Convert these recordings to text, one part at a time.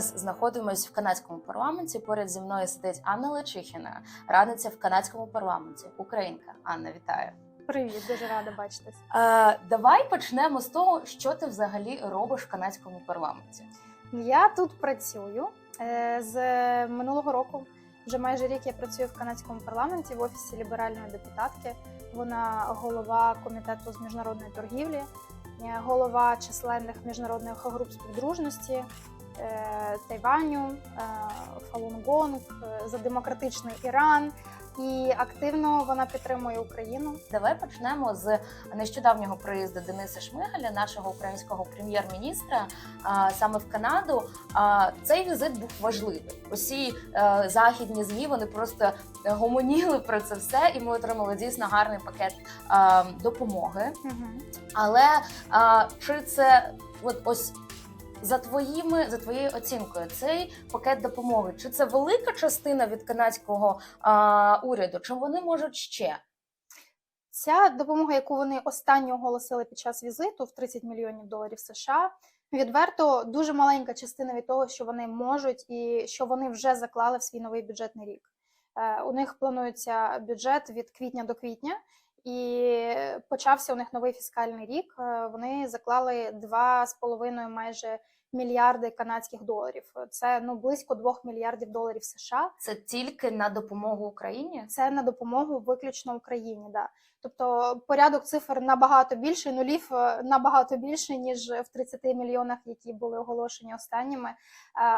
зараз знаходимось в канадському парламенті. Поряд зі мною сидить Анна Лечихіна, радниця в канадському парламенті. Українка. Анна, вітаю. Привіт, дуже рада бачитись. Е, давай почнемо з того, що ти взагалі робиш в канадському парламенті. Я тут працюю Е, з минулого року. Вже майже рік я працюю в канадському парламенті в офісі ліберальної депутатки. Вона голова комітету з міжнародної торгівлі, е, голова численних міжнародних груп співдружності Тайваню, е, Фалунгонг, е, за демократичний Іран. І активно вона підтримує Україну. Давай почнемо з нещодавнього приїзду Дениса Шмигаля, нашого українського прем'єр-міністра, саме в Канаду. Цей візит був важливий. Усі е, західні змі вони просто гомоніли про це все, і ми отримали дійсно гарний пакет е, допомоги. Але чи це от ось за твоїми за твоєю оцінкою, цей пакет допомоги, чи це велика частина від канадського а, уряду? Чи вони можуть ще? Ця допомога, яку вони останньо оголосили під час візиту в 30 мільйонів доларів США, відверто дуже маленька частина від того, що вони можуть, і що вони вже заклали в свій новий бюджетний рік. Е, У них планується бюджет від квітня до квітня, і почався у них новий фіскальний рік. Е, Вони заклали 2,5 майже мільярди канадських доларів. Це ну близько 2 мільярдів доларів США. Це тільки на допомогу Україні? Це на допомогу виключно Україні. Да. Тобто порядок цифр набагато більший, нулів е, набагато більше, ніж в 30 мільйонах, які були оголошені останніми. Е,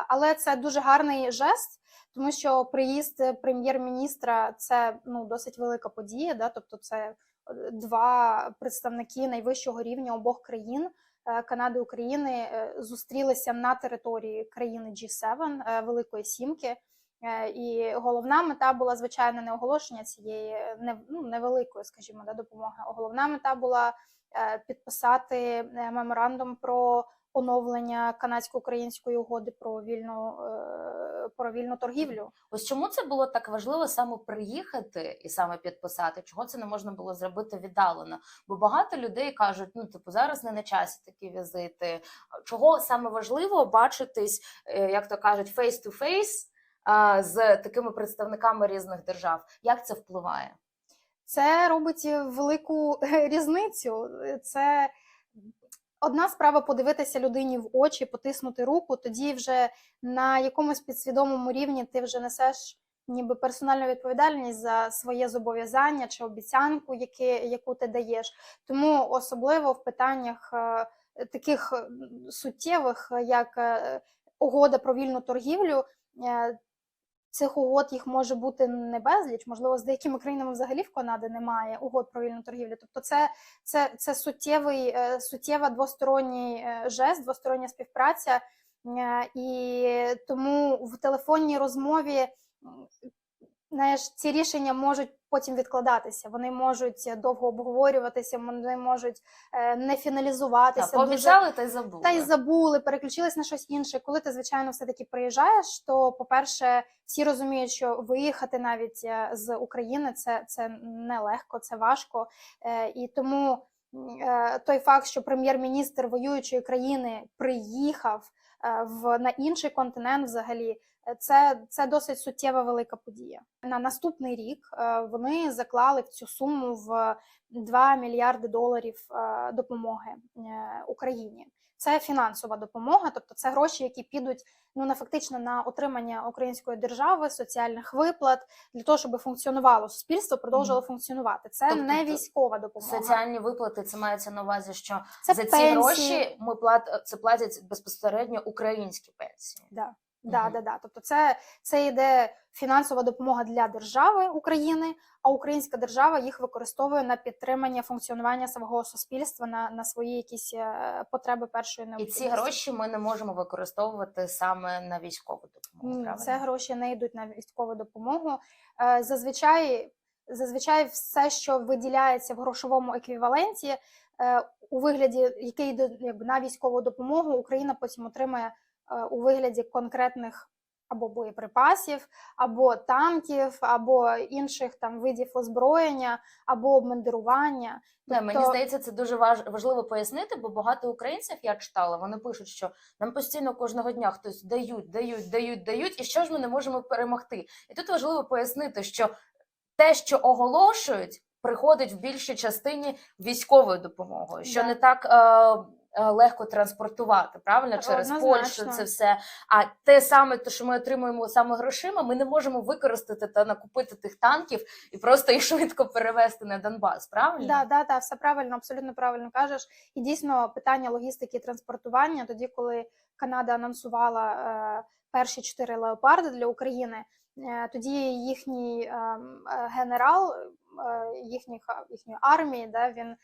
Але це дуже гарний жест, тому що приїзд прем'єр-міністра це ну досить велика подія. Да? Тобто, це е, два представники найвищого рівня обох країн. Е, Канади України е, зустрілися на території країни G7, е, Великої Сімки. І головна мета була звичайно не оголошення цієї ну, невеликої, скажімо, да, допомоги. Головна мета була підписати меморандум про оновлення канадсько-української угоди про вільну е, про вільну торгівлю. Ось чому це було так важливо саме приїхати і саме підписати? Чого це не можна було зробити віддалено? Бо багато людей кажуть: ну типу зараз не на часі такі візити. Чого саме важливо бачитись, е, як то кажуть, face to face а, з такими представниками різних держав? Як це впливає? Це робить велику різницю. Це одна справа подивитися людині в очі, потиснути руку. Тоді вже на якомусь підсвідомому рівні ти вже несеш ніби персональну відповідальність за своє зобов'язання чи обіцянку, яке, яку ти даєш. Тому особливо в питаннях е, таких е, суттєвих, як е, угода про вільну торгівлю. Цих угод їх може бути не безліч, можливо, з деякими країнами взагалі в Канади немає угод про вільну торгівлю. Тобто, це, це, це суттєвий, е, суттєва двосторонній е, жест, двостороння співпраця. Е, І тому в телефонній розмові знаєш, ці рішення можуть потім відкладатися. Вони можуть довго обговорюватися, вони можуть е, не фіналізуватися. Та, пообіцяли та й забули. Та й забули, переключились на щось інше. Коли ти, звичайно, все-таки приїжджаєш, то, по-перше, всі розуміють, що виїхати навіть е, з України це, це нелегко, це важко. Е, І тому е, той факт, що прем'єр-міністр воюючої країни приїхав е, в, на інший континент взагалі. Це, це досить суттєва велика подія. На наступний рік е, вони заклали в цю суму в 2 мільярди доларів е, допомоги е, Україні. Це фінансова допомога, тобто це гроші, які підуть ну на фактично на отримання української держави, соціальних виплат для того, щоб функціонувало суспільство, продовжило функціонувати. Це Тобто не військова допомога. Соціальні виплати це мається на увазі, що Це за ці пенсії. гроші ми плат це платять безпосередньо українські пенсії. Да. Да, да, да. Тобто, це, це йде фінансова допомога для держави України, а українська держава їх використовує на підтримання функціонування свого суспільства на, на свої якісь е, потреби першої І ці гроші ми не можемо використовувати саме на військову допомогу. Ні, правильно? це гроші не йдуть на військову допомогу. Е, Зазвичай, зазвичай все, що виділяється в грошовому еквіваленті е, у вигляді, який йде якби на військову допомогу, Україна потім отримає у вигляді конкретних або боєприпасів, або танків, або інших там видів озброєння, або обмундирування. Не, мені Тобто- здається, це дуже важ... важливо пояснити, бо багато українців я читала. Вони пишуть, що нам постійно кожного дня хтось дають, дають, дають, дають, і що ж ми не можемо перемогти. І тут важливо пояснити, що те, що оголошують, приходить в більшій частині військовою допомогою, що Да. не так. Е... е, Легко транспортувати правильно через Однозначно. Польщу це все. А те саме, те, що ми отримуємо саме грошима, ми не можемо використати та накупити тих танків і просто їх швидко перевести на Донбас. Правильно? Да, да, да, все правильно, абсолютно правильно кажеш. І дійсно питання логістики і транспортування, тоді, коли Канада анонсувала е, перші чотири леопарди для України, е, тоді їхній е, е, генерал е, їхніх, їхньої армії, да, він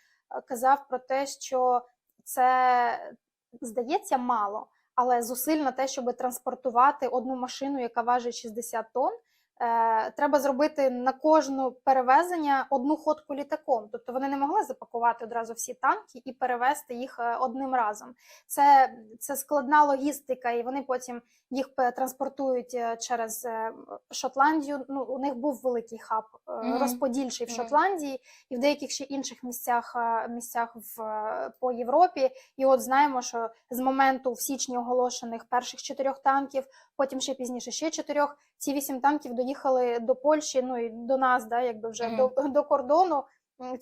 казав про те, що це здається мало, але зусиль на те, щоб транспортувати одну машину, яка важить 60 тонн, е, треба зробити на кожну перевезення одну ходку літаком. Тобто вони не могли запакувати одразу всі танки і перевезти їх е, одним разом. Це, це складна логістика, і вони потім їх транспортують е, через е, Шотландію. Ну, у них був великий хаб Мгм. розподільчий в. Шотландії і в деяких ще інших місцях, місцях в, по Європі. І от знаємо, що з моменту в січні оголошених перших чотирьох танків, потім ще пізніше ще чотирьох. Ці вісім танків доїхали до Польщі, ну і до нас, да, якби вже Мгм. до, до кордону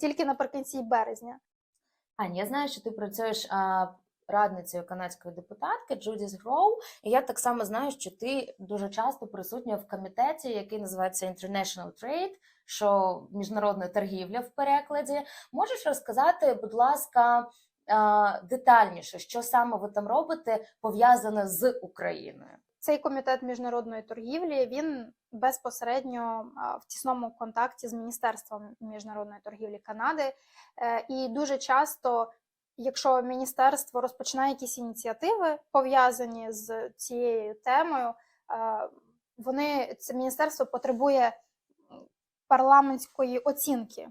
тільки наприкінці березня. Аня, я знаю, що ти працюєш а, радницею канадської депутатки Джудіс Гроу, і я так само знаю, що ти дуже часто присутня в комітеті, який називається International Trade, що міжнародна торгівля в перекладі. Можеш розказати, будь ласка, детальніше, що саме ви там робите, пов'язане з Україною? Цей комітет міжнародної торгівлі він безпосередньо в тісному контакті з Міністерством міжнародної торгівлі Канади. Е, І дуже часто, якщо міністерство розпочинає якісь ініціативи пов'язані з цією темою, е, вони це міністерство потребує парламентської оцінки е,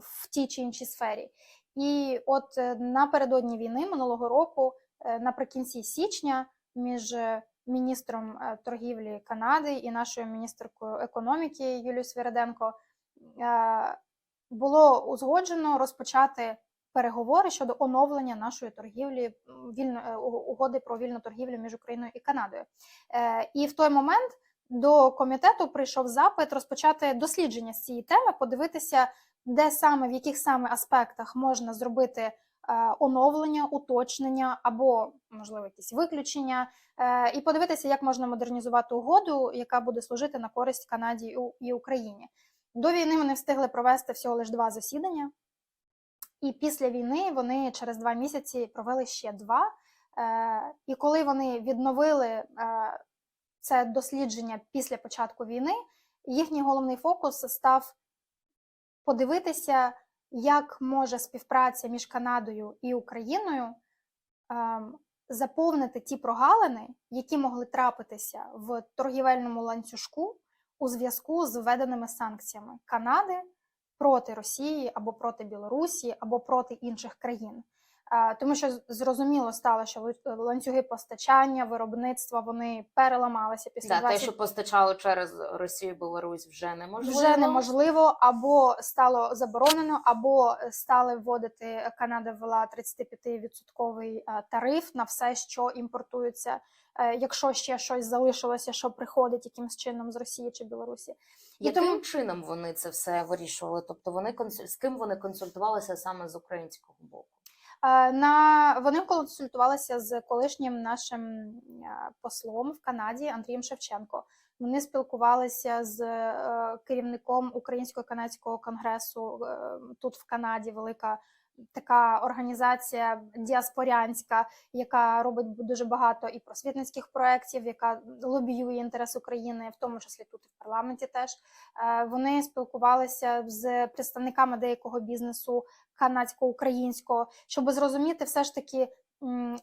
в тій чи іншій сфері. І от напередодні війни минулого року, наприкінці січня, між міністром е, торгівлі Канади і нашою міністеркою економіки Юлією Свириденко е, було узгоджено розпочати переговори щодо оновлення нашої торгівлі вільно е, угоди про вільну торгівлю між Україною і Канадою. І в той момент до комітету прийшов запит розпочати дослідження з цієї теми, подивитися, де саме в яких саме аспектах можна зробити оновлення, уточнення або можливо якісь виключення, е, і подивитися, як можна модернізувати угоду, яка буде служити на користь Канаді і Україні. До війни вони встигли провести всього лише два засідання, і після війни вони через два місяці провели ще два. Е, І коли вони відновили е, це дослідження після початку війни, їхній головний фокус став подивитися, як може співпраця між Канадою і Україною ем, заповнити ті прогалини, які могли трапитися в торгівельному ланцюжку у зв'язку з введеними санкціями Канади проти Росії або проти Білорусі, або проти інших країн. Е, Тому що зрозуміло стало, що лу- ланцюги постачання, виробництва вони переламалися після Да, те, що постачало через Росію Білорусь, вже неможливо. вже неможливо, або стало заборонено, або стали вводити Канада ввела 35% е, тариф на все, що імпортується. е, Якщо ще щось залишилося, що приходить якимось чином з Росії чи Білорусі, І Яким тому- чином вони це все вирішували? Тобто вони з ким вони консультувалися саме з українського боку? На вони консультувалися з колишнім нашим е, послом в Канаді Андрієм Шевченко. Вони спілкувалися з е, керівником Українсько-канадського конгресу е, тут в Канаді. Велика така організація діаспорянська, яка робить дуже багато і просвітницьких проєктів, яка лобіює інтерес України, в тому числі тут в парламенті. Теж Е, вони спілкувалися з представниками деякого бізнесу канадсько-українського, щоб зрозуміти все ж таки,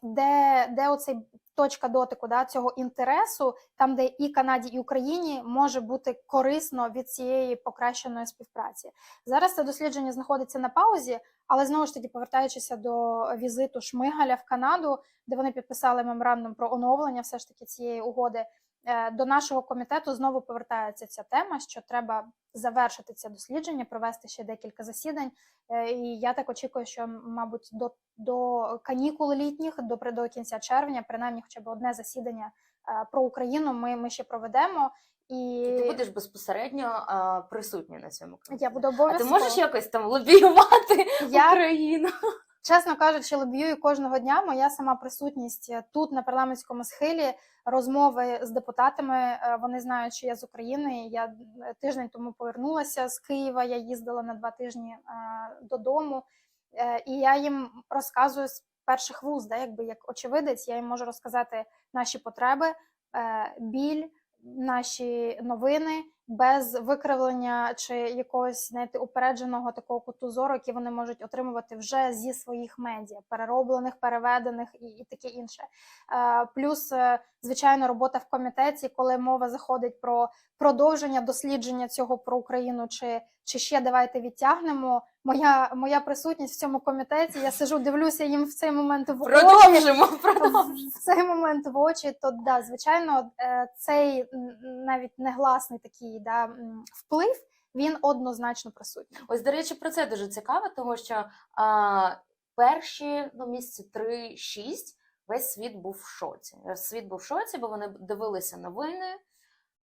де, де оцей точка дотику да, цього інтересу, там, де і Канаді, і Україні може бути корисно від цієї покращеної співпраці. Зараз це дослідження знаходиться на паузі, але знову ж таки, повертаючися до візиту Шмигаля в Канаду, де вони підписали меморандум про оновлення все ж таки цієї угоди. Е, до нашого комітету знову повертається ця тема, що треба завершити це дослідження, провести ще декілька засідань. Е, І я так очікую, що, мабуть, до, до канікул літніх, до, до кінця червня, принаймні, хоча б одне засідання е, про Україну ми, ми ще проведемо. І Ти будеш безпосередньо а, присутня на цьому комітеті. я буду А ти можеш якось там лобіювати Я- Україну? Чесно кажучи, лобіюю кожного дня. Моя сама присутність тут на парламентському схилі, розмови з депутатами. е, Вони знають, що я з України. Я е, тиждень тому повернулася з Києва. Я їздила на два тижні е, додому, і я їм розказую з перших вуз, да, якби як очевидець, я їм можу розказати наші потреби, біль, наші новини. Без викривлення чи якогось знаєте, упередженого такого куту зору, який вони можуть отримувати вже зі своїх медіа, перероблених, переведених і, і таке інше. Е, плюс, е, звичайно, робота в комітеті, коли мова заходить про продовження дослідження цього про Україну, чи, чи ще давайте відтягнемо. Моя, моя присутність в цьому комітеті, я сижу, дивлюся їм в цей момент в очі Продовжимо, продовжимо. в цей момент в очі, то да, звичайно, е, цей навіть негласний такий да, вплив він однозначно присутній. Ось, до речі, про це дуже цікаво, тому що а, перші ну, місяці 3-6 весь світ був в шоці. Світ був в шоці, бо вони дивилися новини.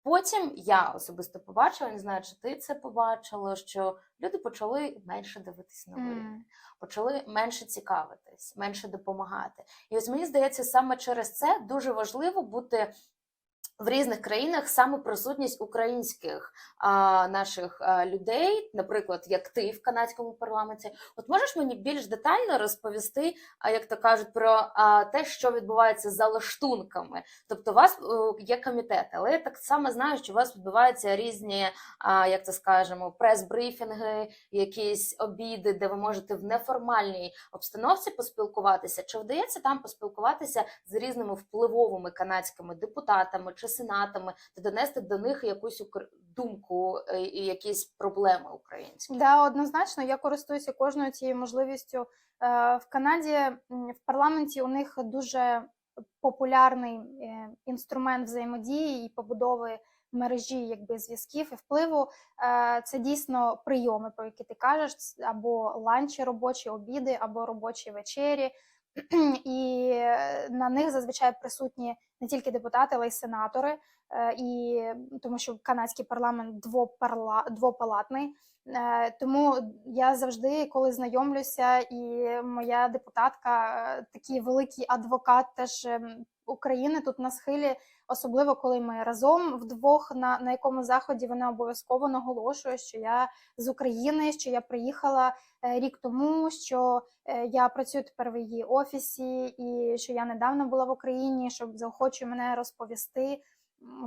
Потім я особисто побачила, не знаю, чи ти це побачила, що люди почали менше дивитись новини. mm. почали менше цікавитись, менше допомагати. І ось мені здається, саме через це дуже важливо бути. В різних країнах саме присутність українських а, наших а, людей, наприклад, як ти в канадському парламенті, от можеш мені більш детально розповісти, а як то кажуть, про а, те, що відбувається за лаштунками. Тобто, у вас е, є комітет, але я так само знаю, що у вас відбуваються різні, а, як це скажемо, прес-брифінги, якісь обіди, де ви можете в неформальній обстановці поспілкуватися. Чи вдається там поспілкуватися з різними впливовими канадськими депутатами чи сенатами, та донести до них якусь укр- думку е, і якісь проблеми українські? Да, однозначно, я користуюся кожною цією можливістю. Е, В Канаді в парламенті у них дуже популярний е, інструмент взаємодії і побудови мережі якби зв'язків і впливу. Це дійсно прийоми, про які ти кажеш, або ланчі робочі, обіди, або робочі вечері. І на них зазвичай присутні не тільки депутати, але й сенатори. Е, І тому що канадський парламент двопарла, двопалатний. Е, Тому я завжди, коли знайомлюся, і моя депутатка, е, такий великий адвокат теж ем, України тут на схилі, особливо коли ми разом вдвох на, на якому заході вона обов'язково наголошує, що я з України, що я приїхала е, рік тому, що е, я працюю тепер в її офісі, і що я недавно була в Україні, щоб заохочує мене розповісти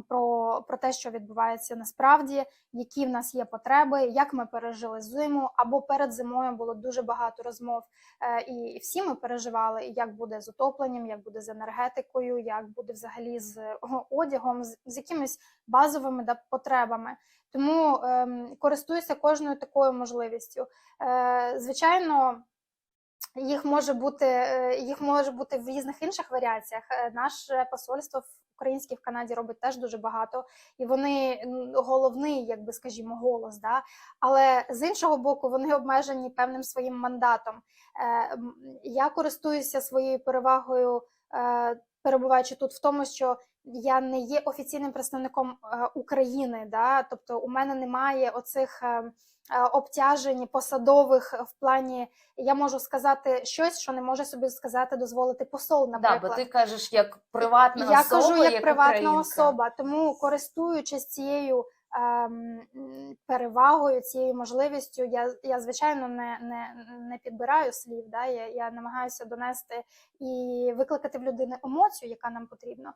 про, про те, що відбувається насправді, які в нас є потреби, як ми пережили зиму. Або перед зимою було дуже багато розмов, е, і, всі ми переживали, як буде з отопленням, як буде з енергетикою, як буде взагалі з одягом, з, з якимись базовими да, потребами. Тому ем, користуюся кожною такою можливістю. Е, звичайно. Їх може бути е, їх може бути в різних інших варіаціях. Е, Наше посольство в українське в Канаді робить теж дуже багато, і вони головний, якби скажімо, голос. Да? Але з іншого боку, вони обмежені певним своїм мандатом. Е, Я користуюся своєю перевагою, е, перебуваючи тут, в тому, що я не є офіційним представником е, України. Да? Тобто, у мене немає оцих. е, е, Обтяжень посадових в плані я можу сказати щось, що не може собі сказати дозволити посол, Да, наприклад. бо ти кажеш як приватна я особа, кажу як, приватна українка. особа, тому користуючись цією ем, перевагою, цією можливістю, я, я звичайно не, не, не підбираю слів. Да? Я, я намагаюся донести і викликати в людини емоцію, яка нам потрібна.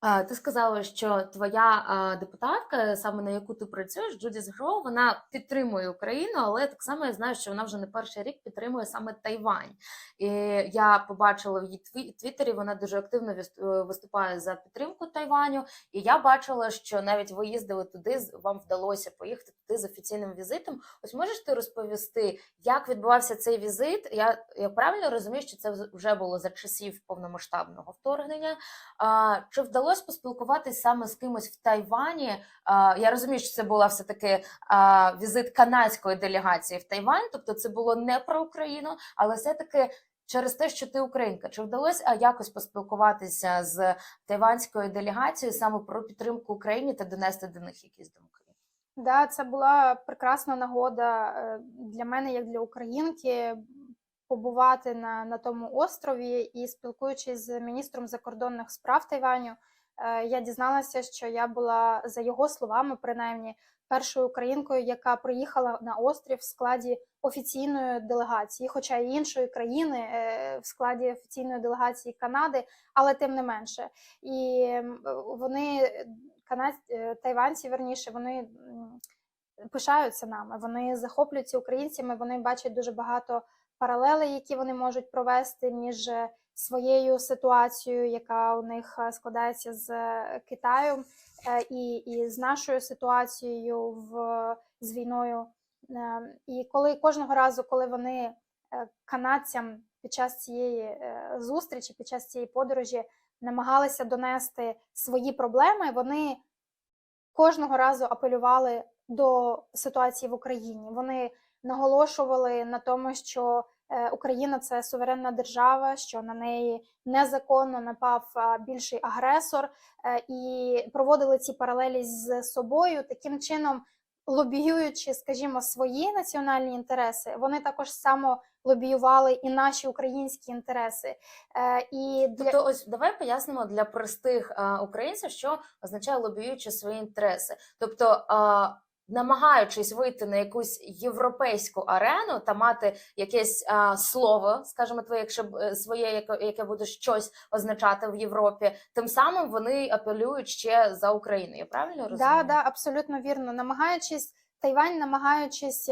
А, Ти сказала, що твоя депутатка, саме на яку ти працюєш, Джудіс Гроу, вона підтримує Україну, але так само я знаю, що вона вже не перший рік підтримує саме Тайвань. І я побачила в її тві- твіттері, вона дуже активно е, виступає за підтримку Тайваню. І я бачила, що навіть ви їздили туди, вам вдалося поїхати туди з офіційним візитом. Ось можеш ти розповісти, як відбувався цей візит? Я, я правильно розумію, що це вже було за часів повномасштабного вторгнення. А, чи вдалося вдалося поспілкуватись саме з кимось в Тайвані? Е, Я розумію, що це була все таки візит канадської делегації в Тайвань, тобто це було не про Україну, але все таки. Через те, що ти українка, чи вдалося якось поспілкуватися з тайванською делегацією саме про підтримку Україні та донести до них якісь думки? Да, це була прекрасна нагода е, для мене, як для українки, побувати на, на тому острові і спілкуючись з міністром закордонних справ Тайваню, е, я дізналася, що я була за його словами, принаймні, першою українкою, яка приїхала на острів в складі офіційної делегації, хоча й іншої країни е, в складі офіційної делегації Канади, але тим не менше. І вони канад... е, тайванці, верніше, вони пишаються нами, вони захоплюються українцями, вони бачать дуже багато паралелей, які вони можуть провести між е, своєю ситуацією, яка у них е, складається з е, Китаєм, е, і, і з нашою ситуацією в, з війною. І коли кожного разу, коли вони канадцям під час цієї зустрічі, під час цієї подорожі намагалися донести свої проблеми, вони кожного разу апелювали до ситуації в Україні. Вони наголошували на тому, що Україна це суверенна держава, що на неї незаконно напав більший агресор, е, і проводили ці паралелі з собою таким чином. Лобіюючи, скажімо, свої національні інтереси, вони також само лобіювали і наші українські інтереси. Е, і для... Тобто, ось давай пояснимо для простих українців, що означає лобіюючи свої інтереси. Тобто, намагаючись вийти на якусь європейську арену та мати якесь а, слово, скажімо, твоє, якщо е, своє, яке, яке буде щось означати в Європі, тим самим вони апелюють ще за Україну. Я правильно розумію? Да, да, абсолютно вірно. Намагаючись, Тайвань, намагаючись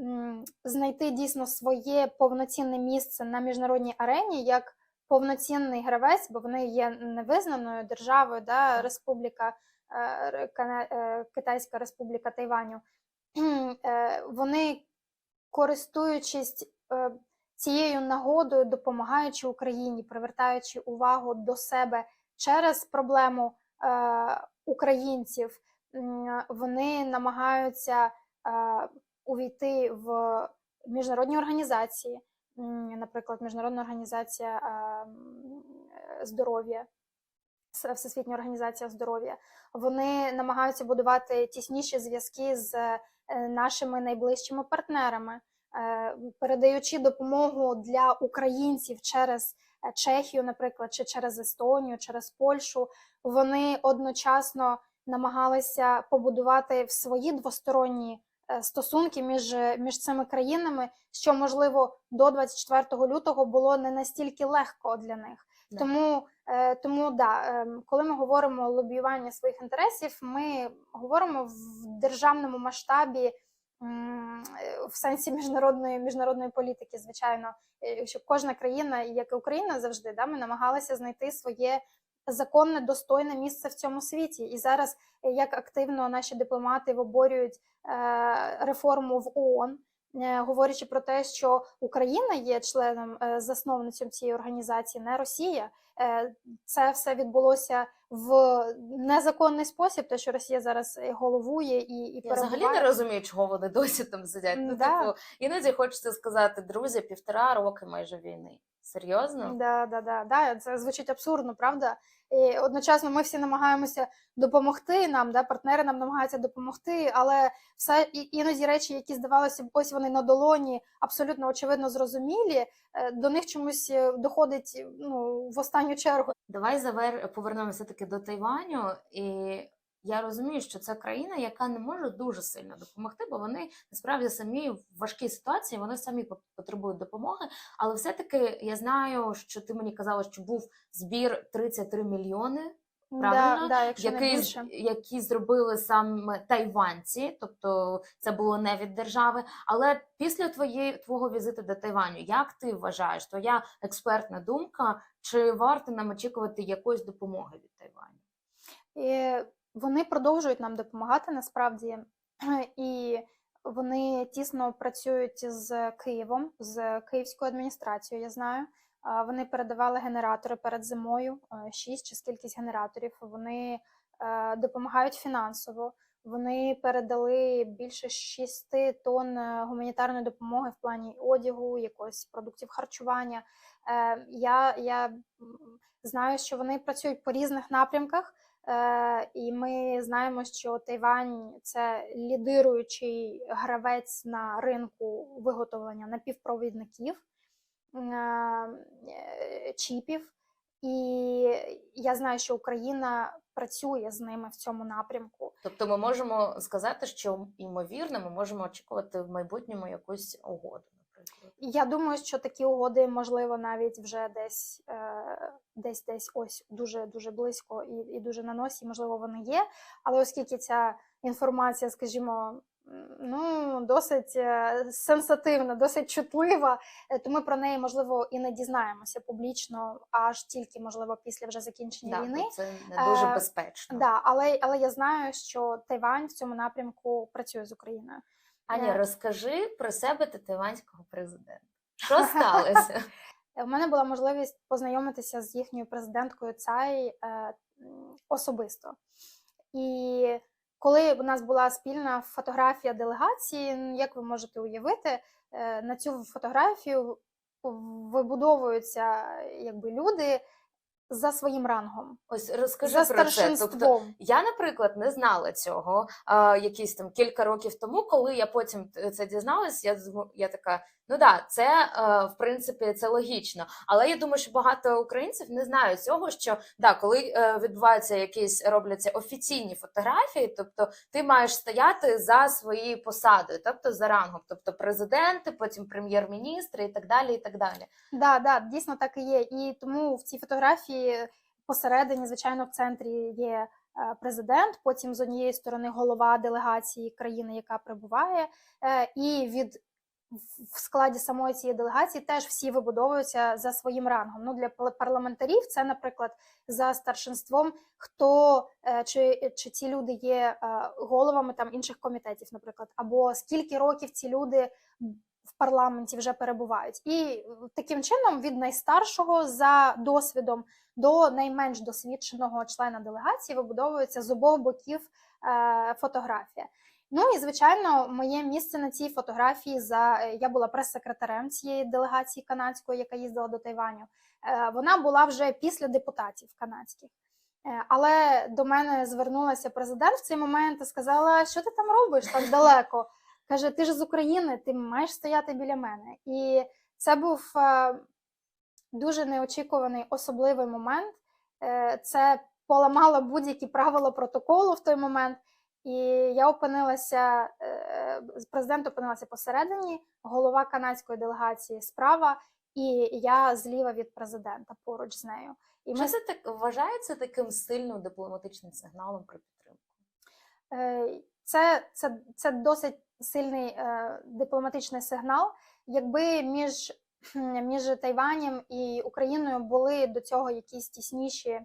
м, знайти дійсно своє повноцінне місце на міжнародній арені як повноцінний гравець, бо вони є невизнаною державою, да, республіка, Китайська Республіка Тайваню. Е, Вони, користуючись е, цією нагодою, допомагаючи Україні, привертаючи увагу до себе через проблему е, українців, вони намагаються е, увійти в міжнародні організації, наприклад, Міжнародна організація е, м, е, здоров'я, Всесвітня організація здоров'я. Вони намагаються будувати тісніші зв'язки з е, нашими найближчими партнерами, е, передаючи допомогу для українців через е, Чехію, наприклад, чи через Естонію, через Польщу. Вони одночасно намагалися побудувати в свої двосторонні е, стосунки між, між цими країнами, що можливо до 24 лютого було не настільки легко для них. Да. Тому, е, тому да, ем, коли ми говоримо лобіювання своїх інтересів, ми говоримо в державному масштабі. е, В сенсі міжнародної міжнародної політики, звичайно, е, що кожна країна, як і Україна завжди, да, ми намагалися знайти своє законне, достойне місце в цьому світі. І зараз як активно наші дипломати виборюють е, реформу в ООН, говорячи про те, що Україна є членом е, засновницем цієї організації, не Росія. Е, Це все відбулося в незаконний спосіб, те, що Росія зараз е, головує і, і Я взагалі не розумію, чого вони досі там сидять. Ну, типу, іноді хочеться сказати, друзі, півтора роки майже війни. Серйозно? Да, да, да, да, це звучить абсурдно, правда? І одночасно ми всі намагаємося допомогти нам, да, партнери нам намагаються допомогти, але все іноді речі, які здавалося б, ось вони на долоні, абсолютно очевидно зрозумілі, е, до них чомусь е, доходить ну, в останню чергу. Давай завер... повернемося таки до Тайваню. І я розумію, що це країна, яка не може дуже сильно допомогти, бо вони насправді самі в важкій ситуації, вони самі потребують допомоги. Але все-таки я знаю, що ти мені казала, що був збір 33 мільйони. Правильно? Да, да, більше. які зробили саме тайванці, тобто це було не від держави. Але після твоєї твого візиту до Тайваню, як ти вважаєш, твоя експертна думка, чи варто нам очікувати якоїсь допомоги від Тайваню? І вони продовжують нам допомагати насправді. І Вони тісно працюють з Києвом, з київською адміністрацією. Я знаю. Вони передавали генератори перед зимою, е, шість чи скількись генераторів. Вони е, допомагають фінансово. Вони передали більше 6 тонн е, гуманітарної допомоги в плані одягу, якогось продуктів харчування. Е, Я, я знаю, що вони працюють по різних напрямках. Е, І ми знаємо, що Тайвань це лідируючий гравець на ринку виготовлення напівпровідників, е, чіпів. І я знаю, що Україна працює з ними в цьому напрямку. Тобто ми можемо сказати, що ймовірно, ми можемо очікувати в майбутньому якусь угоду, Я думаю, що такі угоди можливо навіть вже десь е, десь десь ось дуже дуже близько і, і дуже на носі, можливо, вони є. Але оскільки ця інформація, скажімо, ну досить е, сенситивна, досить чутлива, е, то ми про неї можливо і не дізнаємося публічно, аж тільки можливо після вже закінчення Да, війни. це не дуже Е, безпечно. Да, але, але я знаю, що Тайвань в цьому напрямку працює з Україною. Аня, Е. розкажи про себе та тайванського президента. Що сталося? У мене була можливість познайомитися з їхньою президенткою Цай е, особисто. І коли у нас була спільна фотографія делегації, як ви можете уявити, е, на цю фотографію вибудовуються якби люди за своїм рангом, Ось розкажи за про це. Тобто, я, наприклад, не знала цього а, якісь там кілька років тому, коли я потім це дізналась, я, я така, ну да, це е, в принципі це логічно. Але я думаю, що багато українців не знають цього, що да, коли е, відбуваються якісь робляться офіційні фотографії, тобто ти маєш стояти за своєю посадою, тобто за рангом, тобто президенти, потім прем'єр-міністри і так далі. і так далі. Да, да, дійсно так і є. І тому в цій фотографії посередині, звичайно, в центрі є е, президент, потім з однієї сторони голова делегації країни, яка прибуває, і від в складі самої цієї делегації теж всі вибудовуються за своїм рангом. Ну для парламентарів це, наприклад, за старшинством, хто е, чи, чи ці люди є е, головами там інших комітетів, наприклад, або скільки років ці люди в парламенті вже перебувають, і таким чином від найстаршого за досвідом до найменш досвідченого члена делегації вибудовується з обох боків е, фотографія. Ну і звичайно, моє місце на цій фотографії за е, я була прес-секретарем цієї делегації канадської, яка їздила до Тайваню. Е, Вона була вже після депутатів канадських. Е, Але до мене звернулася президент в цей момент і сказала, що ти там робиш так далеко. Каже, ти ж з України, ти маєш стояти біля мене. І це був дуже неочікуваний особливий момент. Це поламало будь-які правила протоколу в той момент. І я опинилася, е, президент опинилася посередині, голова канадської делегації справа, і я зліва від президента поруч з нею. І Чи це так вважається таким сильним дипломатичним сигналом про підтримку? Е, Це, це, це досить сильний е, дипломатичний сигнал. Якби між, між Тайванем і Україною були до цього якісь тісніші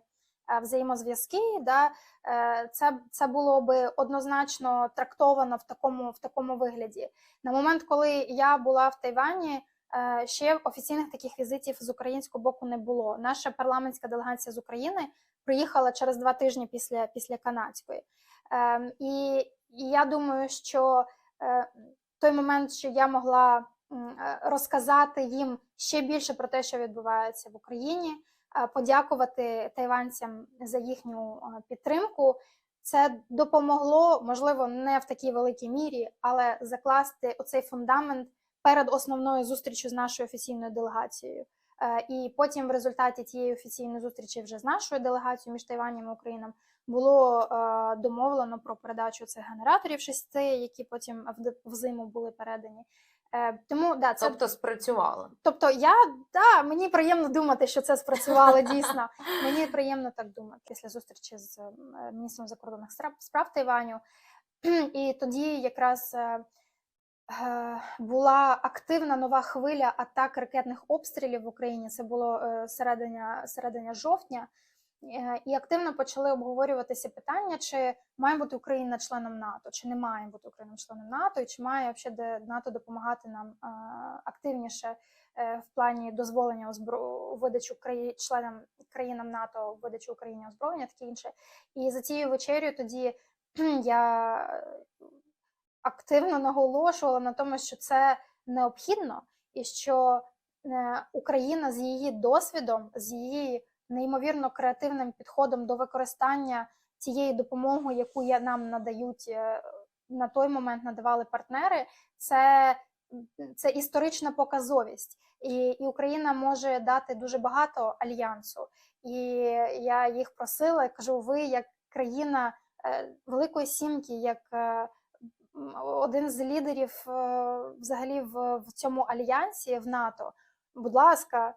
взаємозв'язки, да, е, це, це було би однозначно трактовано в такому, в такому вигляді. На момент, коли я була в Тайвані, е, ще офіційних таких візитів з українського боку не було. Наша парламентська делегація з України приїхала через два тижні після, після канадської. Ем, і, і я думаю, що е, той момент, що я могла е, розказати їм ще більше про те, що відбувається в Україні, е, подякувати тайванцям за їхню е, підтримку. Це допомогло, можливо, не в такій великій мірі, але закласти оцей фундамент перед основною зустрічю з нашою офіційною делегацією. Е, І потім, в результаті тієї офіційної зустрічі вже з нашою делегацією між Тайванем і Україною, було е, домовлено про передачу цих генераторів шести, які потім взиму були передані. Е, Тому да, це Тобто спрацювало. тобто я да, мені приємно думати, що це спрацювало дійсно. Мені приємно так думати після зустрічі з е, міністром закордонних справ- справ Тайваню. І тоді якраз е, була активна нова хвиля атак ракетних обстрілів в Україні. Це було середина, середина жовтня. Е, І активно почали обговорюватися питання, чи має бути Україна членом НАТО, чи не має бути Україна членом НАТО, і чи має взагалі НАТО допомагати нам активніше е, в плані дозволення озбро... видачу краї... членам країнам НАТО видачу Україні озброєння, таке інше. І за цією вечерю тоді я активно наголошувала на тому, що це необхідно, і що е, Україна з її досвідом, з її неймовірно креативним підходом до використання тієї допомоги, яку нам надають е, на той момент надавали партнери, це, це історична показовість. І, і Україна може дати дуже багато альянсу. І я їх просила, я кажу, ви як країна е, Великої Сімки, як е, один з лідерів взагалі в, в цьому альянсі в НАТО, будь ласка,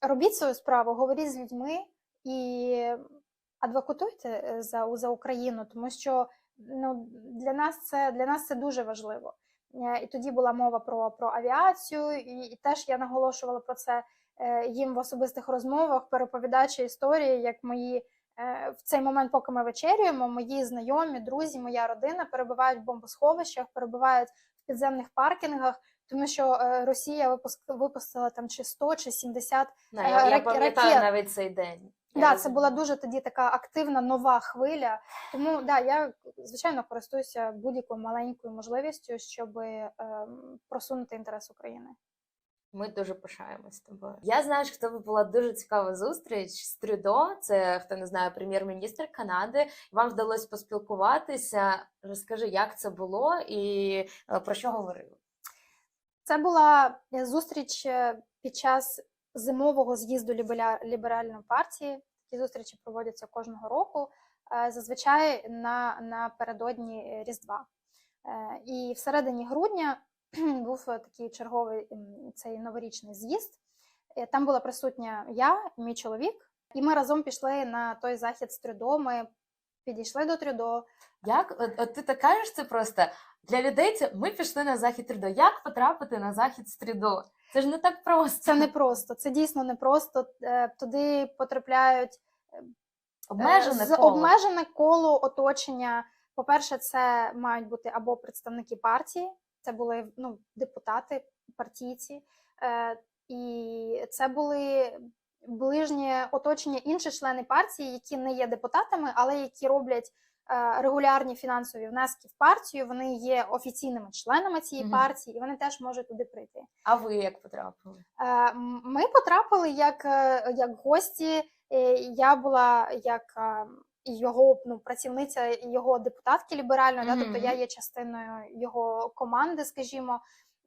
робіть свою справу, говоріть з людьми і адвокатуйте е, за, за Україну, тому що ну, для, нас це, для нас це дуже важливо. Е, І тоді була мова про, про авіацію, і, і теж я наголошувала про це е, їм в особистих розмовах, переповідаючи історії, як мої в цей момент, поки ми вечерюємо, мої знайомі, друзі, моя родина перебувають в бомбосховищах, перебувають в підземних паркінгах, тому що е, Росія випуск- випустила там чи 100, чи 70 Не, Е, я, я пам'ятаю ракет. навіть цей день. Я Да, це була дуже тоді така активна нова хвиля. Тому да, я звичайно користуюся будь-якою маленькою можливістю, щоб ем, просунути інтерес України. Ми дуже пишаємось тобою. Я знаю, що в тебе була дуже цікава зустріч з Трюдо. Це хто не знає, прем'єр-міністр Канади. Вам вдалося поспілкуватися. Розкажи, як це було і е, про що говорили? Це була е, зустріч е, під час зимового з'їзду ліберальної партії. Такі зустрічі проводяться кожного року, е, зазвичай на, напередодні Різдва. І всередині грудня був такий черговий цей новорічний з'їзд. Там була присутня я, мій чоловік, і ми разом пішли на той захід з Трюдо. Ми підійшли до Трюдо. Як от, от ти так кажеш це просто для людей? Це ми пішли на захід Трюдо. Як потрапити на захід з Трюдо? Це ж не так просто. Це не просто, це дійсно непросто. Е, Туди потрапляють обмежене з коло. обмежене коло оточення. По-перше, це мають бути або представники партії, це були ну, депутати, партійці, е, і це були ближнє оточення інші члени партії, які не є депутатами, але які роблять е, регулярні фінансові внески в партію. Вони є офіційними членами цієї Мгм. партії, і вони теж можуть туди прийти. А ви як потрапили? Е, Ми потрапили як, е, як гості. Е, Я була як е, його ну, працівниця його депутатки ліберальної, да, тобто я є частиною його команди, скажімо.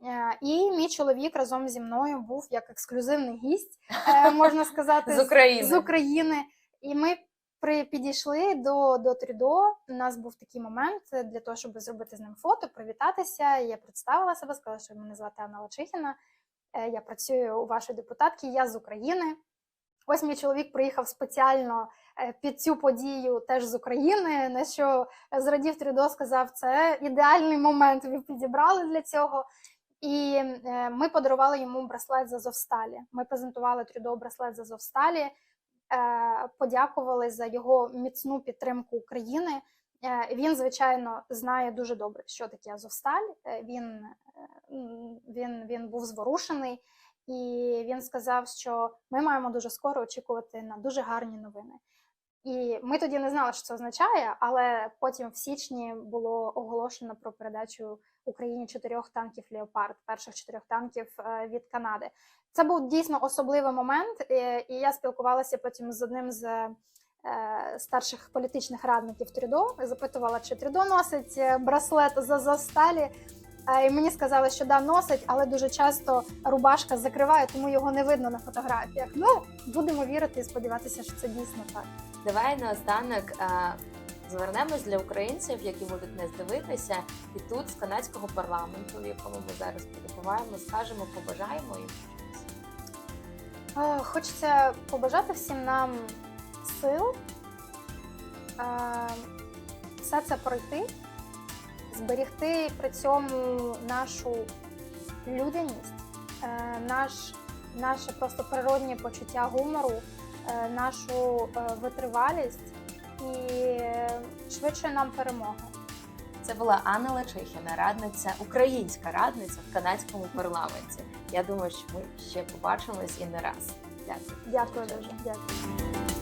Е, І мій чоловік разом зі мною був як ексклюзивний гість, е, можна сказати, З України. з України. І ми при підійшли до, до Трюдо. У нас був такий момент для того, щоб зробити з ним фото, привітатися. Я представила себе, сказала, що мене звати Анна Лачихіна. Е, Я працюю у вашої депутатки, я з України. Ось мій чоловік приїхав спеціально е, під цю подію теж з України. На що зрадів Трюдо сказав, це ідеальний момент. Ви підібрали для цього. І е, ми подарували йому браслет з Азовсталі. Ми презентували Трюдо браслет з Азовсталі, подякували за його міцну підтримку України. Е, Він, звичайно, знає дуже добре, що таке Азовсталь. Е, Він, е, він, він був зворушений, і він сказав, що ми маємо дуже скоро очікувати на дуже гарні новини. І ми тоді не знали, що це означає, але потім в січні було оголошено про передачу Україні чотирьох танків Леопард, перших чотирьох танків е, від Канади. Це був дійсно особливий момент, і я спілкувалася потім з одним з е, старших політичних радників Трюдо. Запитувала, чи Трюдо носить е, браслет з Азовсталі. Е, І мені сказали, що да, носить, але дуже часто рубашка закриває, тому його не видно на фотографіях. Ну, будемо вірити і сподіватися, що це дійсно так. Давай наостанок звернемось для українців, які будуть нас дивитися, і тут з канадського парламенту, в якому ми зараз перебуваємо, скажемо, побажаємо їм Хочеться побажати всім нам сил, е, все це пройти, зберегти при цьому нашу людяність, е, наш, наше просто природнє почуття гумору, е, нашу е, витривалість і е, швидше нам перемоги. Це була Анна Лечихіна, радниця, українська радниця в канадському парламенті. Я думаю, що ми ще побачимось і не раз. Дякую. Дякую дуже. Дякую.